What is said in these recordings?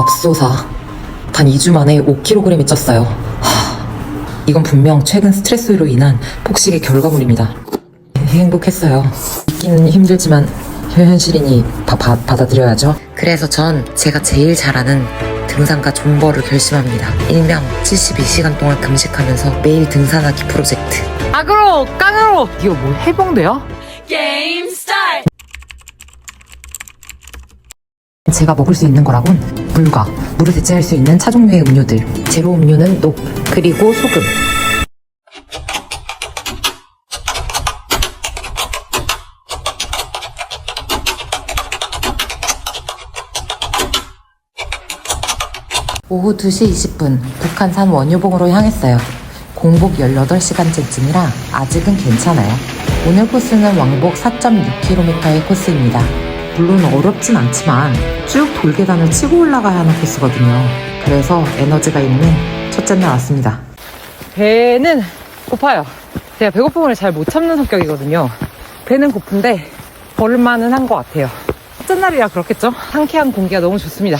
앞소사. 단 2주 만에 5kg이 쪘어요. 하, 이건 분명 최근 스트레스로 인한 폭식의 결과물입니다. 행복했어요. 있기는 힘들지만 현실이니 바, 바, 받아들여야죠. 그래서 전 제가 제일 잘하는 등산가 존버를 결심합니다. 일명 72시간 동안 금식하면서 매일 등산하기 프로젝트. 악으로 깡으로 이거 뭐 해병대야? 제가 먹을 수 있는 거라곤 물과 물을 대체할 수 있는 차종류의 음료들. 제로 음료는 녹, 그리고 소금. 오후 2시 20분 북한산 원유봉으로 향했어요. 공복 18시간째쯤이라 아직은 괜찮아요. 오늘 코스는 왕복 4.6km의 코스입니다. 물론 어렵진 않지만 쭉 돌계단을 치고 올라가야 하는 코스거든요. 그래서 에너지가 있는 첫째 날 왔습니다. 배는 고파요. 제가 배고픔을 잘 못 참는 성격이거든요. 배는 고픈데 벌만은 한 것 같아요. 첫째 날이라 그렇겠죠? 상쾌한 공기가 너무 좋습니다.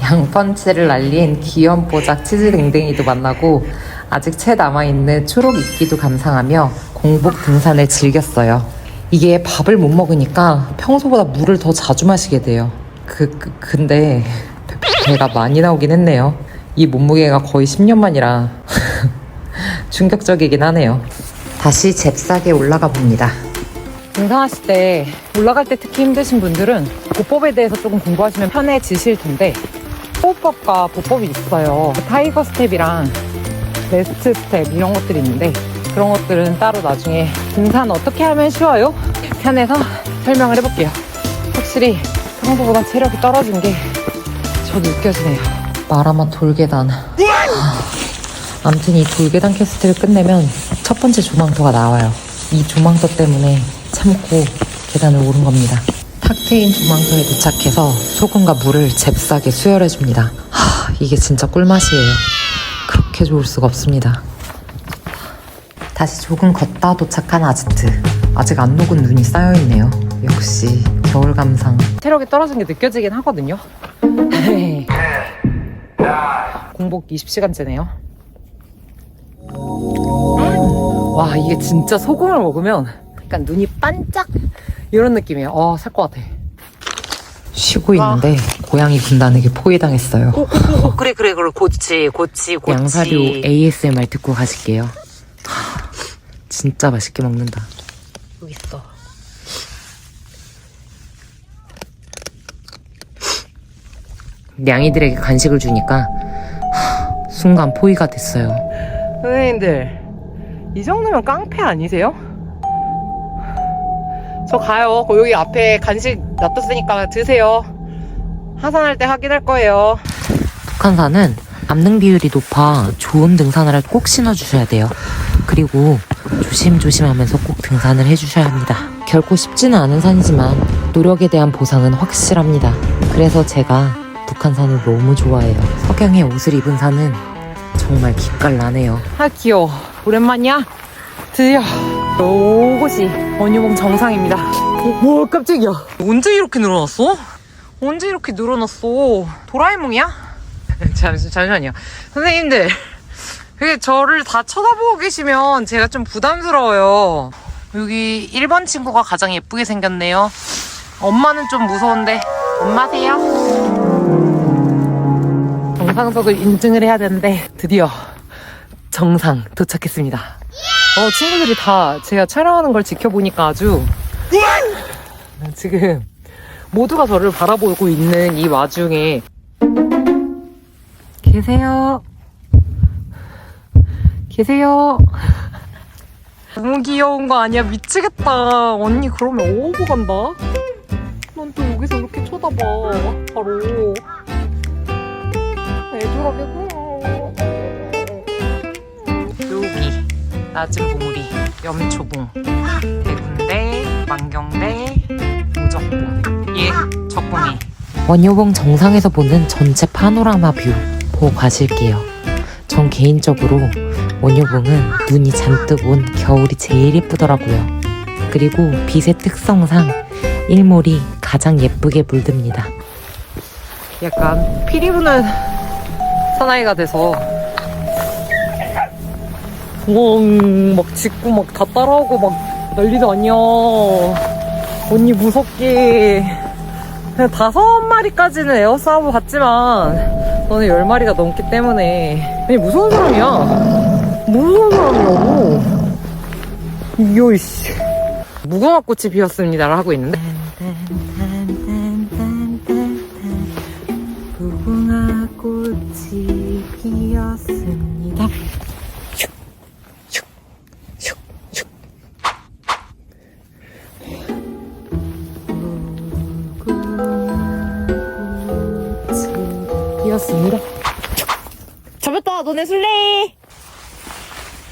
양펀치를 날린 귀염뽀작 치즈댕댕이도 만나고 아직 채 남아있는 초록 이끼도 감상하며 공복 등산을 즐겼어요. 이게 밥을 못 먹으니까 평소보다 물을 더 자주 마시게 돼요. 그, 그 근데 배- 배가 많이 나오긴 했네요. 이 몸무게가 거의 10년 만이라 충격적이긴 하네요. 다시 잽싸게 올라가 봅니다. 등산하실 때 올라갈 때 특히 힘드신 분들은 보법에 대해서 조금 공부하시면 편해지실 텐데 호흡법과 보법이 있어요. 타이거 스텝이랑 베스트 스텝 이런 것들이 있는데 그런 것들은 따로 나중에 등산 어떻게 하면 쉬워요? 편해서 설명을 해볼게요. 확실히 평소보다 체력이 떨어진 게 저도 느껴지네요. 마라마 돌계단. 암튼 이 돌계단 퀘스트를 끝내면 첫 번째 조망토가 나와요. 이 조망토 때문에 참고 계단을 오른 겁니다. 탁 트인 조망토에 도착해서 소금과 물을 잽싸게 수혈해줍니다. 하, 이게 진짜 꿀맛이에요. 그렇게 좋을 수가 없습니다. 다시 조금 걷다 도착한 아지트. 아직 안 녹은 눈이 쌓여있네요. 역시 겨울 감상. 체력이 떨어진 게 느껴지긴 하거든요. 공복 20시간째네요. 와, 이게 진짜 소금을 먹으면 약간 눈이 반짝 이런 느낌이에요. 어, 살 것 같아. 쉬고 있는데 고양이 군단에게 포위당했어요. 오, 그래, 그래, 그래. 고치, 고치, 고치. 양사류 ASMR 듣고 가실게요. 하, 진짜 맛있게 먹는다. 여기 있어. 냥이들에게 간식을 주니까 하, 순간 포위가 됐어요. 선생님들, 이 정도면 깡패 아니세요? 저 가요. 그 여기 앞에 간식 놔뒀으니까 드세요. 하산할 때 확인할 거예요. 북한산은 암능 비율이 높아 좋은 등산화를 꼭 신어주셔야 돼요. 그리고 조심조심 하면서 꼭 등산을 해주셔야 합니다. 결코 쉽지는 않은 산이지만 노력에 대한 보상은 확실합니다. 그래서 제가 북한산을 너무 좋아해요. 석양의 옷을 입은 산은 정말 기깔나네요. 아 귀여워 오랜만이야 드디어 이곳이 원유봉 정상입니다 오 깜짝이야 언제 이렇게 늘어났어? 언제 이렇게 늘어났어 도라에몽이야? 잠시, 잠시만요 선생님들 그게 저를 다 쳐다보고 계시면 제가 좀 부담스러워요 여기 1번 친구가 가장 예쁘게 생겼네요 엄마는 좀 무서운데 엄마세요? 정상석을 인증을 해야 되는데 드디어 정상 도착했습니다. 어, 친구들이 다 제가 촬영하는 걸 지켜보니까 아주 지금 모두가 저를 바라보고 있는 이 와중에 계세요. 계세요. 너무 귀여운 거 아니야? 미치겠다. 언니 그러면 오버 간다. 난또 여기서 이렇게 쳐다봐. 바로. 애절하게 여기 낮은 봉우리 염초봉 대군대 만경대 무적봉 예 적봉이 원효봉 정상에서 보는 전체 파노라마 뷰 보고 가실게요. 전 개인적으로 원효봉은 눈이 잔뜩 온 겨울이 제일 예쁘더라고요. 그리고 빛의 특성상 일몰이 가장 예쁘게 물듭니다. 약간 피리 부는 사나이가 돼서 웅, 막 짖고 막 다 따라오고 막 난리도 아니야. 언니 무섭게. 다섯 마리까지는 에어싸움 봤지만 너는 열 마리가 넘기 때문에 아니 무서운 사람이야. 무서운 사람이라고. 요이씨. 무궁화 꽃이 피었습니다를 하고 있는데 무궁화 꽃이 피었습니다.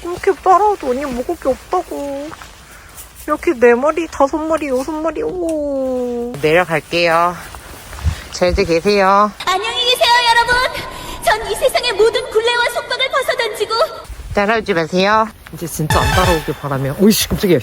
이렇게 따라와도 언니 먹을 게 없다고. 이렇게 네 마리, 다섯 마리, 여섯 마리, 오. 내려갈게요. 잘들 계세요. 안녕히 계세요, 여러분. 전 이 세상의 모든 굴레와 속박을 벗어던지고 따라오지 마세요. 이제 진짜 안 따라오길 바라며. 오이씨, 깜짝이야.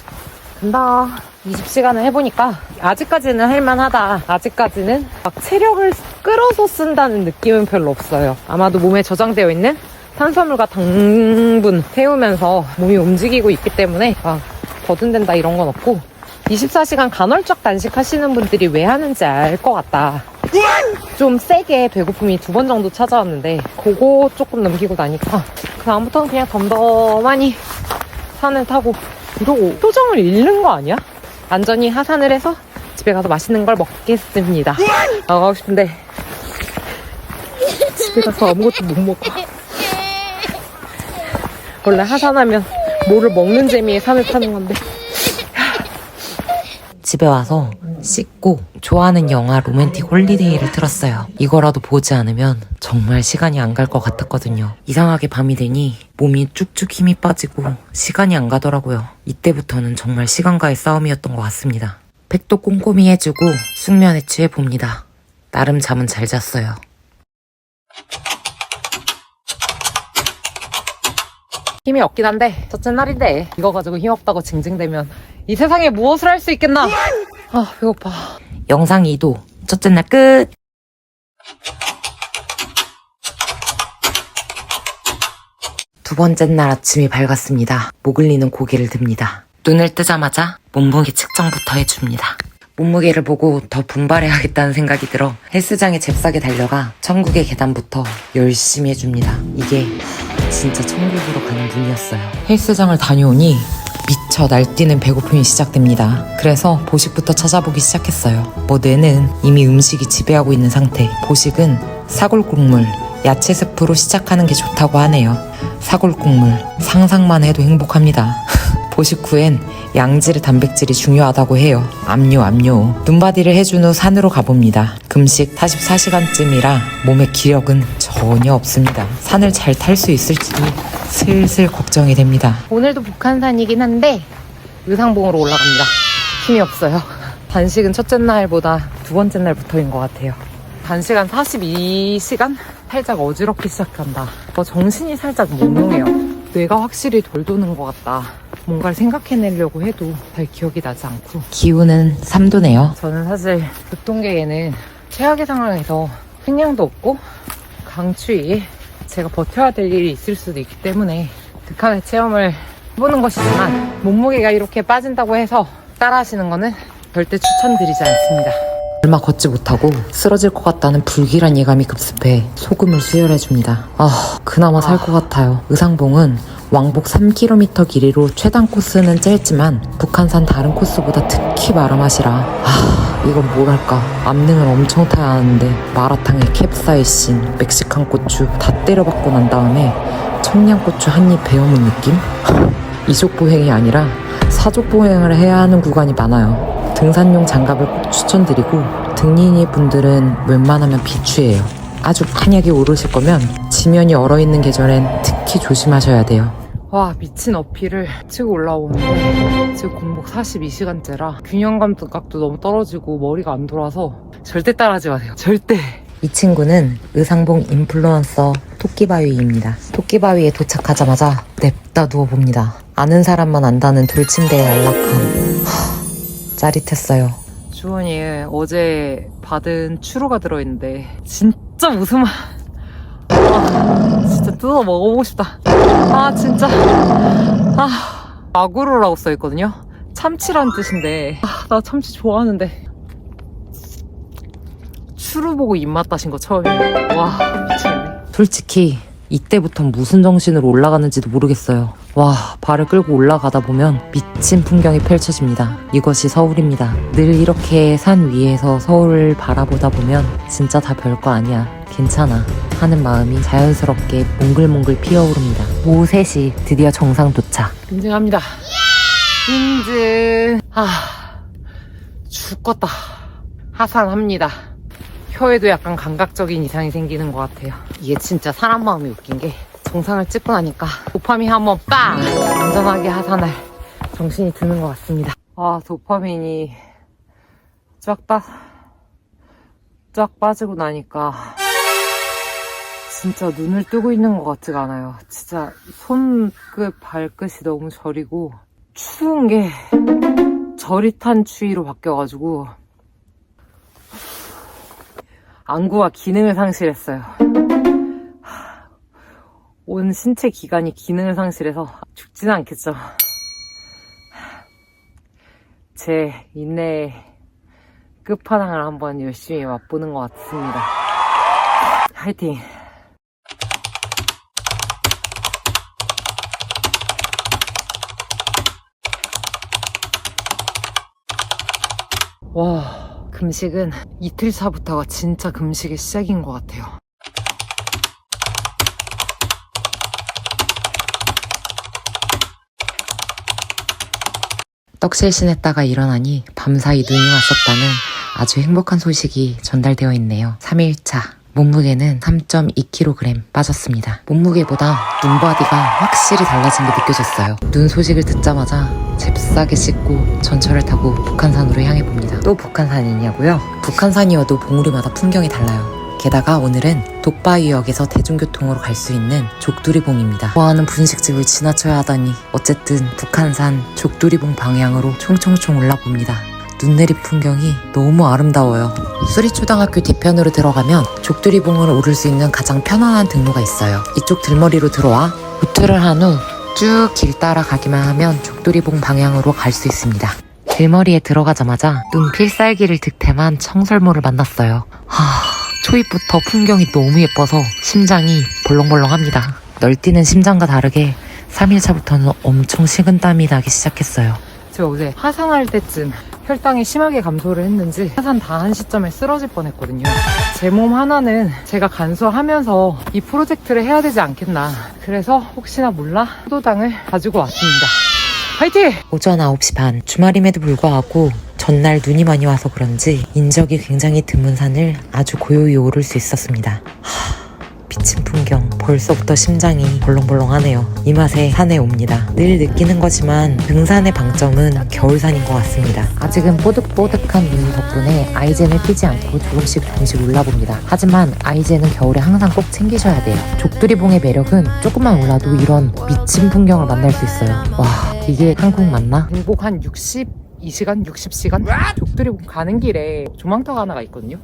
간다. 20시간을 해보니까 아직까지는 할만하다. 아직까지는 막 체력을 끌어서 쓴다는 느낌은 별로 없어요. 아마도 몸에 저장되어 있는 탄수화물과 당분 태우면서 몸이 움직이고 있기 때문에 막 버든된다 이런 건 없고 24시간 간헐적 단식하시는 분들이 왜 하는지 알 것 같다. 좀 세게 배고픔이 두 번 정도 찾아왔는데 그거 조금 넘기고 나니까 그 다음부터는 그냥 덤덤하니 산을 타고 이러고 표정을 잃는 거 아니야? 안전히 하산을 해서 집에 가서 맛있는 걸 먹겠습니다. 나가고 싶은데 집에 가서 아무것도 못 먹어. 원래 하산하면 뭐를 먹는 재미에 산을 타는 건데 집에 와서 씻고 좋아하는 영화 로맨틱 홀리데이를 틀었어요. 이거라도 보지 않으면 정말 시간이 안 갈 것 같았거든요. 이상하게 밤이 되니 몸이 쭉쭉 힘이 빠지고 시간이 안 가더라고요. 이때부터는 정말 시간과의 싸움이었던 것 같습니다. 팩도 꼼꼼히 해주고 숙면에 취해 봅니다. 나름 잠은 잘 잤어요. 힘이 없긴 한데 첫째 날인데 이거 가지고 힘 없다고 징징대면 이 세상에 무엇을 할 수 있겠나? 아 배고파. 영상 2도 첫째 날 끝! 두 번째 날 아침이 밝았습니다. 목 을리는 고개를 듭니다. 눈을 뜨자마자 몸무게 측정부터 해줍니다. 몸무게를 보고 더 분발해야겠다는 생각이 들어 헬스장에 잽싸게 달려가 천국의 계단부터 열심히 해줍니다. 이게 진짜 천국으로 가는 문이었어요. 헬스장을 다녀오니 미쳐 날뛰는 배고픔이 시작됩니다. 그래서 보식부터 찾아보기 시작했어요. 뭐 뇌는 이미 음식이 지배하고 있는 상태. 보식은 사골 국물, 야채 스프로 시작하는 게 좋다고 하네요. 사골 국물 상상만 해도 행복합니다. 보식 후엔 양질의 단백질이 중요하다고 해요. 압류, 압류. 눈바디를 해준 후 산으로 가봅니다. 금식 44시간쯤이라 몸에 기력은 전혀 없습니다. 산을 잘 탈 수 있을지도 슬슬 걱정이 됩니다. 오늘도 북한산이긴 한데 의상봉으로 올라갑니다. 힘이 없어요. 단식은 첫째 날보다 두 번째 날부터인 것 같아요. 단시간 42시간? 살짝 어지럽기 시작한다. 어, 정신이 살짝 몽롱해요. 뇌가 확실히 덜 도는 것 같다. 뭔가를 생각해내려고 해도 잘 기억이 나지 않고. 기온은 3도네요. 저는 사실 극동계에는 최악의 상황에서 식량도 없고 강추위에 제가 버텨야 될 일이 있을 수도 있기 때문에 극한의 체험을 해보는 것이지만 몸무게가 이렇게 빠진다고 해서 따라 하시는 거는 절대 추천드리지 않습니다. 얼마 걷지 못하고 쓰러질 것 같다는 불길한 예감이 급습해 소금을 수혈해줍니다. 아, 그나마 살 것 같아요. 의상봉은 왕복 3km 길이로 최단 코스는 짧지만 북한산 다른 코스보다 특히 마라맛이라 아, 이건 뭐랄까 암능을 엄청 타야 하는데 마라탕에 캡사이신, 멕시칸 고추 다 때려박고 난 다음에 청양고추 한 입 베어문 느낌? 이족보행이 아니라 사족보행을 해야 하는 구간이 많아요. 등산용 장갑을 꼭 추천드리고 등린이 분들은 웬만하면 비추예요. 아주 한약이 오르실 거면 지면이 얼어있는 계절엔 특히 조심하셔야 돼요. 와 미친 어필을 치고 올라오는데 지금 공복 42시간째라 균형 감각도 너무 떨어지고 머리가 안 돌아서 절대 따라하지 마세요. 절대. 이 친구는 의상봉 인플루언서 토끼바위입니다. 토끼바위에 도착하자마자 냅다 누워봅니다. 아는 사람만 안다는 돌침대의 안락함. 하, 짜릿했어요. 주원이에 어제 받은 추루가 들어있는데 진짜 무슨 맛. 아, 진짜 뜯어 먹어보고 싶다. 아 진짜. 아 마구로라고 써있거든요. 참치란 뜻인데 아, 나 참치 좋아하는데 추루 보고 입맛 따신 거 처음이에요. 와 미치겠네. 솔직히 이때부터 무슨 정신으로 올라가는지도 모르겠어요. 와, 발을 끌고 올라가다 보면 미친 풍경이 펼쳐집니다. 이것이 서울입니다. 늘 이렇게 산 위에서 서울을 바라보다 보면 진짜 다 별거 아니야. 괜찮아. 하는 마음이 자연스럽게 몽글몽글 피어오릅니다. 오후 3시 드디어 정상 도착. 인증합니다. 인증. 아, 죽겠다. 하산합니다. 혀에도 약간 감각적인 이상이 생기는 것 같아요. 이게 진짜 사람 마음이 웃긴 게 정상을 찍고 나니까 도파민 한번 빵! 안전하게 하산할 정신이 드는 것 같습니다. 아, 도파민이 쫙 빠, 쫙 빠지고 나니까 진짜 눈을 뜨고 있는 것 같지가 않아요. 진짜 손끝, 발끝이 너무 저리고 추운 게 저릿한 추위로 바뀌어가지고 안구와 기능을 상실했어요. 온 신체 기관이 기능을 상실해서 죽지는 않겠죠. 제 인내의 끝판왕을 한번 열심히 맛보는 것 같습니다. 화이팅! 와, 금식은 이틀 차부터가 진짜 금식의 시작인 것 같아요. 떡실신했다가 일어나니 밤사이 눈이 왔었다는 아주 행복한 소식이 전달되어 있네요. 3일차. 몸무게는 3.2kg 빠졌습니다. 몸무게보다 눈바디가 확실히 달라진 게 느껴졌어요. 눈 소식을 듣자마자 잽싸게 씻고 전철을 타고 북한산으로 향해 봅니다. 또 북한산이냐고요? 북한산이어도 봉우리마다 풍경이 달라요. 게다가 오늘은 독바이역에서 대중교통으로 갈 수 있는 족두리봉입니다. 좋아하는 분식집을 지나쳐야 하다니 어쨌든 북한산 족두리봉 방향으로 총총총 올라봅니다. 눈 내린 풍경이 너무 아름다워요. 수리초등학교 뒤편으로 들어가면 족두리봉을 오를 수 있는 가장 편안한 등로가 있어요. 이쪽 들머리로 들어와 우투를 한 후 쭉 길 따라 가기만 하면 족두리봉 방향으로 갈 수 있습니다. 들머리에 들어가자마자 눈 필살기를 득템한 청설모를 만났어요. 하, 초입부터 풍경이 너무 예뻐서 심장이 벌렁벌렁합니다. 널뛰는 심장과 다르게 3일차부터는 엄청 식은땀이 나기 시작했어요. 제가 어제 하산할 때쯤 혈당이 심하게 감소를 했는지 하산 다 한 시점에 쓰러질 뻔했거든요. 제 몸 하나는 제가 간수하면서 이 프로젝트를 해야 되지 않겠나. 그래서 혹시나 몰라 포도당을 가지고 왔습니다. 화이팅! 오전 9시 반 주말임에도 불구하고 전날 눈이 많이 와서 그런지 인적이 굉장히 드문 산을 아주 고요히 오를 수 있었습니다. 하, 미친 풍경 벌써부터 심장이 벌렁벌렁하네요. 이 맛에 산에 옵니다. 늘 느끼는 거지만 등산의 방점은 겨울산인 것 같습니다. 아직은 뽀득뽀득한 눈 덕분에 아이젠을 끼지 않고 조금씩 조금씩 올라봅니다. 하지만 아이젠은 겨울에 항상 꼭 챙기셔야 돼요. 족두리봉의 매력은 조금만 올라도 이런 미친 풍경을 만날 수 있어요. 와 이게 한국 맞나? 공복 한 62시간, 60시간? 족두리봉 가는 길에 조망터가 하나가 있거든요.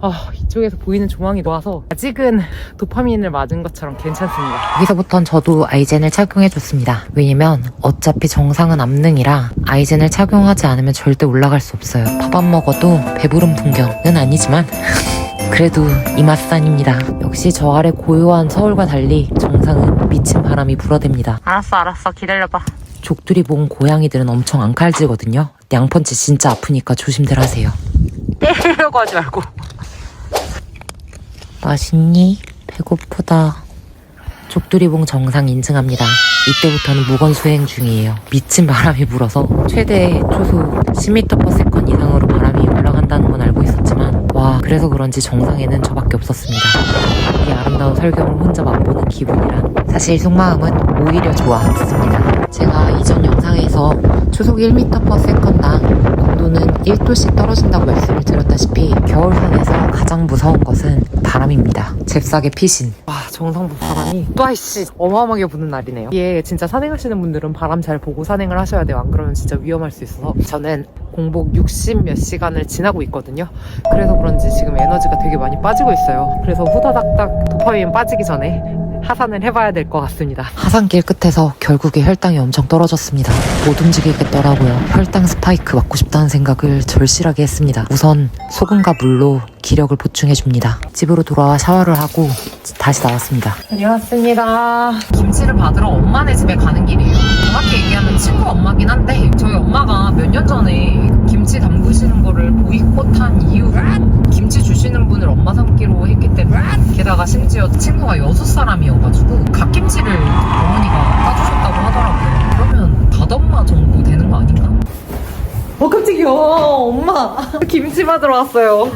아, 이쪽에서 보이는 조망이 좋아서 아직은 도파민을 맞은 것처럼 괜찮습니다. 여기서부턴 저도 아이젠을 착용해줬습니다. 왜냐면 어차피 정상은 암능이라 아이젠을 착용하지 않으면 절대 올라갈 수 없어요. 밥 안 먹어도 배부른 풍경은 아니지만 그래도 이 맛산입니다. 역시 저 아래 고요한 서울과 달리 정상은 미친 바람이 불어댑니다. 알았어, 알았어. 기다려봐. 족두리봉 고양이들은 엄청 앙칼지거든요. 양펀치 진짜 아프니까 조심들 하세요. 때리려고 하지 말고. 맛있니? 배고프다. 족두리봉 정상 인증합니다. 이때부터는 무건 수행 중이에요. 미친 바람이 불어서 최대 초속 10m/s 이상으로 바람이 올라간다는 건 알고 있었지만 와 그래서 그런지 정상에는 저밖에 없었습니다. 이 아름다운 설경을 혼자 맛보는 기분이란 사실 속마음은 오히려 좋았습니다. 제가 이전 영상에서 초속 1m/s당 온도는 1도씩 떨어진다고 말씀을 드렸다시피 겨울 산에서 가장 무서운 것은 바람입니다. 잽싸게 피신. 와 정상부 바람이 또 아이씨 어마어마하게 부는 날이네요. 이게 진짜 산행하시는 분들은 바람 잘 보고 산행을 하셔야 돼요. 안 그러면 진짜 위험할 수 있어서. 저는 공복 60 몇 시간을 지나고 있거든요. 그래서 그런지 지금 에너지가 되게 많이 빠지고 있어요. 그래서 후다닥닥 도파민 빠지기 전에 하산을 해봐야 될 것 같습니다 하산길 끝에서 결국에 혈당이 엄청 떨어졌습니다. 못 움직이겠더라고요. 혈당 스파이크 맞고 싶다는 생각을 절실하게 했습니다. 우선 소금과 물로 기력을 보충해줍니다. 집으로 돌아와 샤워를 하고 다시 나왔습니다. 다녀왔습니다. 김치를 받으러 엄마네 집에 가는 길이에요. 정확히 얘기하면 친구 엄마긴 한데 저희 엄마가 몇 년 전에 김치 담그시는 거를 보이콧한 이후로 김치 주시는 분을 엄마 삼기로 했기 때문에 게다가 심 지어 친구가 여섯 사람이어가지고 갓김치를 어머니가 따주셨다고 하더라고요. 그러면 다덤마 정도 되는 거 아닌가? 어 깜짝이야 엄마 김치 받으러 왔어요.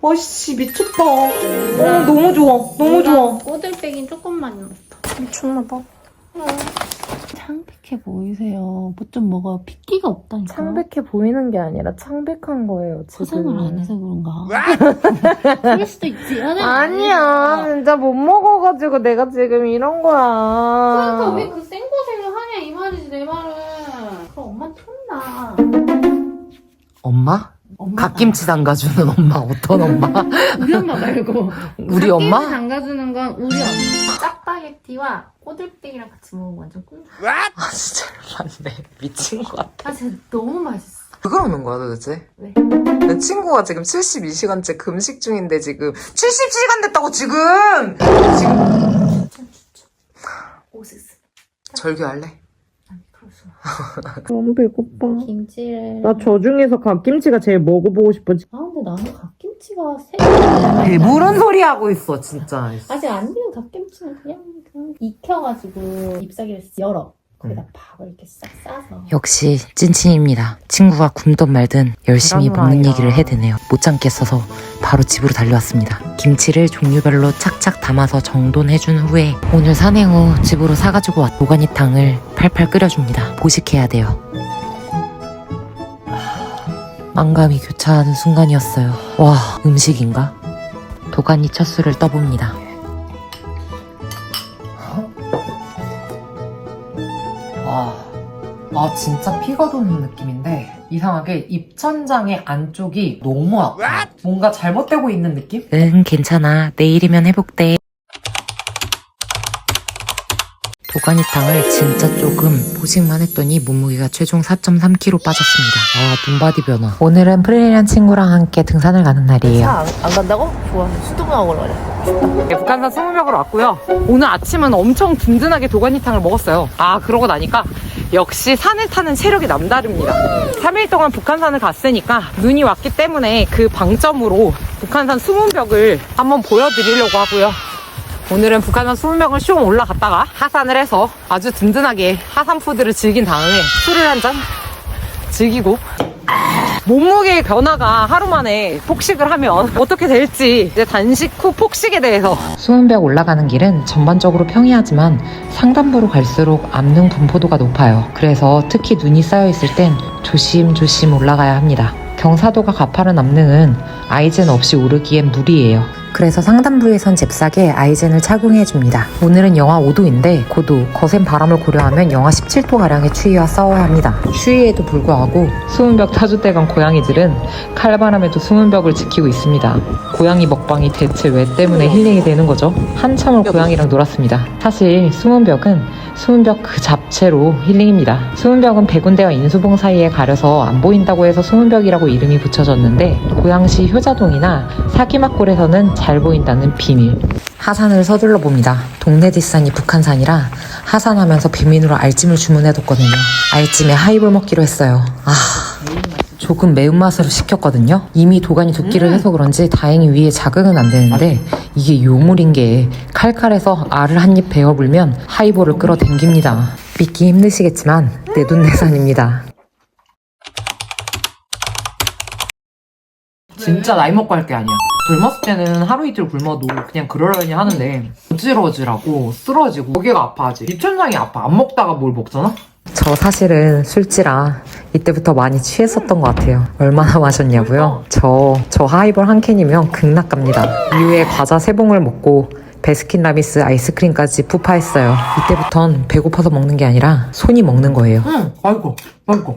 와씨 미쳤다. 어, 너무 좋아. 너무 좋아. 꼬들빼긴 조금만 넣었다. 미쳤나봐. 창백해 보이세요. 뭐 좀 뭐가 핏기가 없다니까. 창백해 보이는 게 아니라 창백한 거예요, 지금. 포장을 안 해서 그런가. 그럴 수도 있지. 아니, 아니야, 진짜 못 먹어가지고 내가 지금 이런 그러니까 거야. 왜그 생고생을 하냐 이 말이지 내 말은. 그럼 엄마 촌나. 엄마? 엄마 갓김치 담가주는 엄마 어떤 엄마? 우리 엄마 말고. 우리 엄마? 갓김치 담가주는 건 우리 엄마. 짜파게티와 꼬들빼기랑 같이 먹으면 완전 꿀. 아 진짜 맞네 미친 것 같아. 아 진짜 너무 맛있어. 왜 그러는 거야 도대체? 왜? 내 친구가 지금 72시간째 금식 중인데 지금 70시간 됐다고 지금! 지금 오스스. 절교할래? 수. 너무 배고파. 김치를. 나 저 중에서 갓김치가 제일 먹어보고 싶어. 아 근데 나는 갓김치가 세. 배부른 소리 하고 있어 진짜. 아직 안 익은 갓김치는 그냥 그냥 익혀가지고 잎사귀를 열어 거기다 밥을 이렇게 싹 싸서 역시 찐친입니다. 친구가 굶든 말든 열심히 먹는. 얘기를 해대네요. 못 참겠어서 바로 집으로 달려왔습니다. 김치를 종류별로 착착 담아서 정돈해준 후에 오늘 산행 후 집으로 사가지고 왔 도가니탕을 팔팔 끓여줍니다. 보식해야 돼요. 망감이 교차하는 순간이었어요. 와, 음식인가? 도가니 첫 술을 떠봅니다. 아 진짜 피가 도는 느낌인데 이상하게 입천장의 안쪽이 너무 아파. 뭔가 잘못되고 있는 느낌? 응, 괜찮아. 내일이면 회복돼. 도가니탕을 진짜 조금 보식만 했더니 몸무게가 최종 4.3kg 빠졌습니다. 아, 눈바디 변화. 오늘은 프리랜 친구랑 함께 등산을 가는 날이에요. 안, 안 간다고? 좋아 수도만 먹으러 가자 네, 북한산 스무벽으로 왔고요. 오늘 아침은 엄청 든든하게 도가니탕을 먹었어요. 아, 그러고 나니까 역시 산을 타는 체력이 남다릅니다. 3일 동안 북한산을 갔으니까 눈이 왔기 때문에 그 방점으로 북한산 수문벽을 한번 보여드리려고 하고요. 오늘은 북한산 수문벽을 슝 올라갔다가 하산을 해서 아주 든든하게 하산푸드를 즐긴 다음에 술을 한 잔 즐기고 몸무게의 변화가 하루 만에 폭식을 하면 어떻게 될지 이제 단식 후 폭식에 대해서 수문벽 올라가는 길은 전반적으로 평이하지만 상단부로 갈수록 암릉 분포도가 높아요. 그래서 특히 눈이 쌓여 있을 땐 조심조심 올라가야 합니다. 경사도가 가파른 암릉은 아이젠 없이 오르기엔 무리예요. 그래서 상단부에선 잽싸게 아이젠을 착용해줍니다. 오늘은 영하 5도인데 고도, 거센 바람을 고려하면 영하 17도가량의 추위와 싸워야 합니다. 추위에도 불구하고 수문벽 타주대간 고양이들은 칼바람에도 수문벽을 지키고 있습니다. 고양이 먹방이 대체 왜 때문에 힐링이 되는 거죠? 한참을 고양이랑 놀았습니다. 사실 수문벽은 수문벽 그 자체로 힐링입니다. 수문벽은 백운대와 인수봉 사이에 가려서 안 보인다고 해서 수문벽이라고 이름이 붙여졌는데 고양시 효자동이나 사기막골에서는 잘 보인다는 비밀. 하산을 서둘러 봅니다. 동네 뒷산이 북한산이라 하산하면서 비밀으로 알찜을 주문해뒀거든요. 알찜에 하이볼 먹기로 했어요. 아. 조금 매운맛으로 시켰거든요. 이미 도가니 두끼를 해서 그런지 다행히 위에 자극은 안 되는데 이게 요물인 게 칼칼해서 알을 한 입 베어불면 하이볼을 끌어당깁니다. 믿기 힘드시겠지만 내돈내산입니다. 진짜 나이 먹고 할 게 아니야. 젊었을 때는 하루 이틀 굶어도 그냥 그러려니 하는데 어지러지라고 쓰러지고 고개가 아파하지. 입천장이 아파. 안 먹다가 뭘 먹잖아? 저 사실은 술찌라 이때부터 많이 취했었던 것 같아요. 얼마나 마셨냐고요? 저, 저 하이볼 한 캔이면 극락 갑니다. 이후에 과자 세 봉을 먹고 베스킨라빈스 아이스크림까지 푸파했어요. 이때부턴 배고파서 먹는 게 아니라 손이 먹는 거예요. 응, 아이고, 아이고.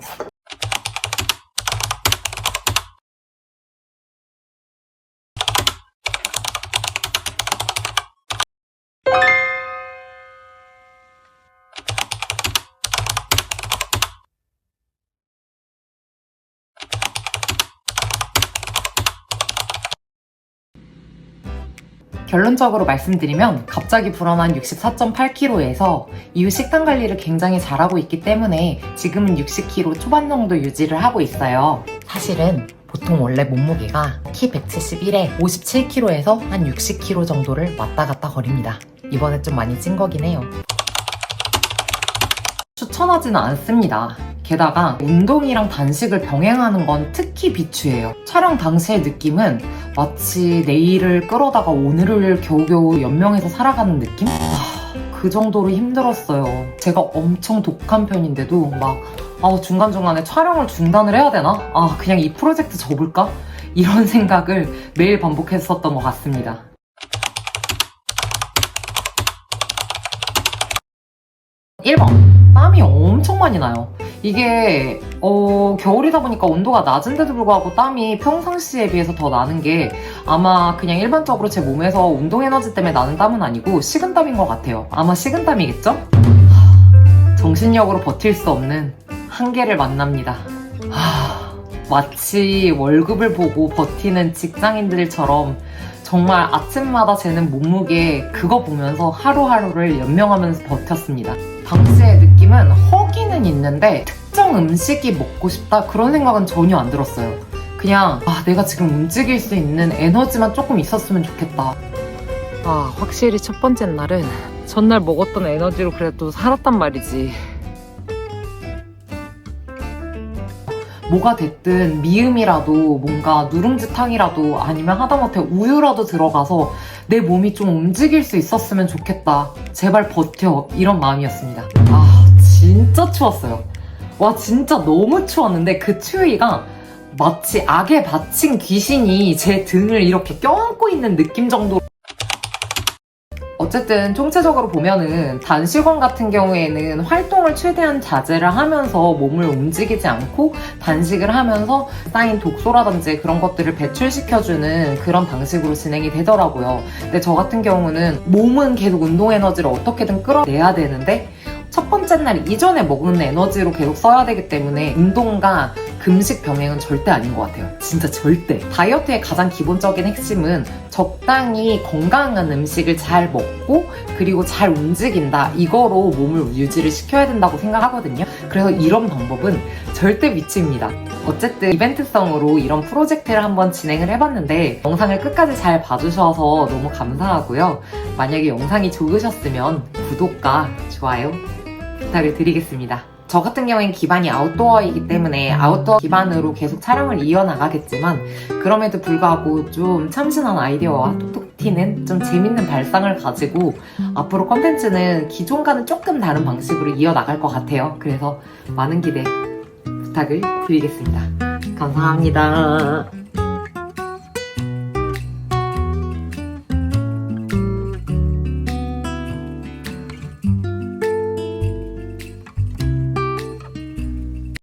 결론적으로 말씀드리면 갑자기 불어난 64.8kg에서 이후 식단 관리를 굉장히 잘하고 있기 때문에 지금은 60kg 초반 정도 유지를 하고 있어요. 사실은 보통 원래 몸무게가 키 171에 57kg에서 한 60kg 정도를 왔다 갔다 거립니다. 이번에 좀 많이 찐 거긴 해요. 추천하지는 않습니다. 게다가 운동이랑 단식을 병행하는 건 특히 비추해요. 촬영 당시의 느낌은 마치 내일을 끌어다가 오늘을 겨우겨우 연명해서 살아가는 느낌? 아, 그 정도로 힘들었어요. 제가 엄청 독한 편인데도 막 아, 중간중간에 촬영을 중단을 해야 되나? 아, 그냥 이 프로젝트 접을까? 이런 생각을 매일 반복했었던 것 같습니다. 일번 땀이 엄청 많이 나요. 이게 어, 겨울이다 보니까 온도가 낮은데도 불구하고 땀이 평상시에 비해서 더 나는 게 아마 그냥 일반적으로 제 몸에서 운동 에너지 때문에 나는 땀은 아니고 식은땀인 것 같아요. 아마 식은땀이겠죠? 하, 정신력으로 버틸 수 없는 한계를 만납니다. 하, 마치 월급을 보고 버티는 직장인들처럼 정말 아침마다 재는 몸무게 그거 보면서 하루하루를 연명하면서 버텼습니다. 당시의 느낌은 허기 는 있는데 특정 음식이 먹고 싶다 그런 생각은 전혀 안 들었어요. 그냥 아 내가 지금 움직일 수 있는 에너지만 조금 있었으면 좋겠다. 아 확실히 첫 번째 날은 전날 먹었던 에너지로 그래도 살았단 말이지. 뭐가 됐든 미음이라도 뭔가 누룽지탕이라도 아니면 하다못해 우유라도 들어가서 내 몸이 좀 움직일 수 있었으면 좋겠다. 제발 버텨. 이런 마음이었습니다. 아, 진짜 추웠어요. 와, 진짜 너무 추웠는데 그 추위가 마치 악에 바친 귀신이 제 등을 이렇게 껴안고 있는 느낌 정도. 어쨌든 총체적으로 보면은 단식원 같은 경우에는 활동을 최대한 자제를 하면서 몸을 움직이지 않고 단식을 하면서 쌓인 독소라든지 그런 것들을 배출시켜주는 그런 방식으로 진행이 되더라고요. 근데 저 같은 경우는 몸은 계속 운동 에너지를 어떻게든 끌어내야 되는데 첫 번째 날 이전에 먹은 에너지로 계속 써야 되기 때문에 운동과 금식 병행은 절대 아닌 것 같아요. 진짜 절대. 다이어트의 가장 기본적인 핵심은 적당히 건강한 음식을 잘 먹고 그리고 잘 움직인다. 이거로 몸을 유지를 시켜야 된다고 생각하거든요. 그래서 이런 방법은 절대 미치입니다. 어쨌든 이벤트성으로 이런 프로젝트를 한번 진행을 해봤는데 영상을 끝까지 잘 봐주셔서 너무 감사하고요. 만약에 영상이 좋으셨으면 구독과 좋아요 부탁을 드리겠습니다. 저 같은 경우엔 기반이 아웃도어이기 때문에 아웃도어 기반으로 계속 촬영을 이어나가겠지만 그럼에도 불구하고 좀 참신한 아이디어와 톡톡 튀는 좀 재밌는 발상을 가지고 앞으로 컨텐츠는 기존과는 조금 다른 방식으로 이어나갈 것 같아요. 그래서 많은 기대 부탁을 드리겠습니다. 감사합니다.